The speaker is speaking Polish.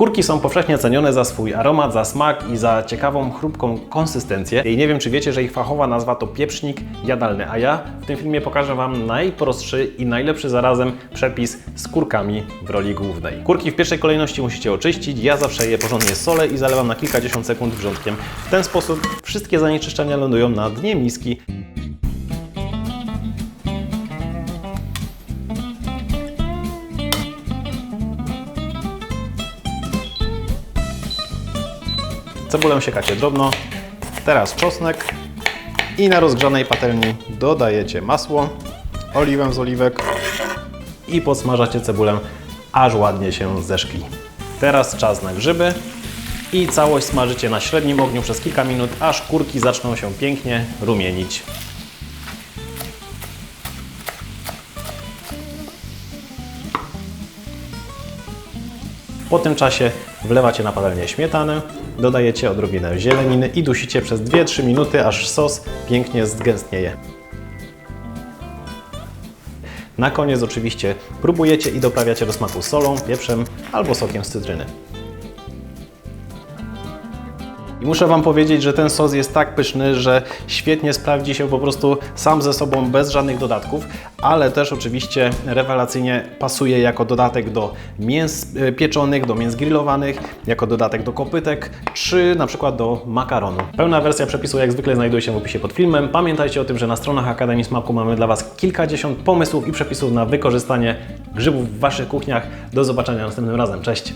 Kurki są powszechnie cenione za swój aromat, za smak i za ciekawą, chrupką konsystencję. I nie wiem, czy wiecie, że ich fachowa nazwa to pieprznik jadalny, a ja w tym filmie pokażę Wam najprostszy i najlepszy zarazem przepis z kurkami w roli głównej. Kurki w pierwszej kolejności musicie oczyścić. Ja zawsze je porządnie solę i zalewam na kilkadziesiąt sekund wrzątkiem. W ten sposób wszystkie zanieczyszczenia lądują na dnie miski. Cebulę siekacie drobno. Teraz czosnek. I na rozgrzanej patelni dodajecie masło, oliwę z oliwek i podsmażacie cebulę, aż ładnie się zeszkli. Teraz czas na grzyby i całość smażycie na średnim ogniu przez kilka minut, aż kurki zaczną się pięknie rumienić. Po tym czasie wlewacie na patelnię śmietanę, dodajecie odrobinę zieleniny i dusicie przez 2-3 minuty, aż sos pięknie zgęstnieje. Na koniec oczywiście próbujecie i doprawiacie do smaku solą, pieprzem albo sokiem z cytryny. I muszę Wam powiedzieć, że ten sos jest tak pyszny, że świetnie sprawdzi się po prostu sam ze sobą bez żadnych dodatków, ale też oczywiście rewelacyjnie pasuje jako dodatek do mięs e, pieczonych, do mięs grillowanych, jako dodatek do kopytek, czy na przykład do makaronu. Pełna wersja przepisu jak zwykle znajduje się w opisie pod filmem. Pamiętajcie o tym, że na stronach Akademii Smaku mamy dla Was kilkadziesiąt pomysłów i przepisów na wykorzystanie grzybów w Waszych kuchniach. Do zobaczenia następnym razem. Cześć!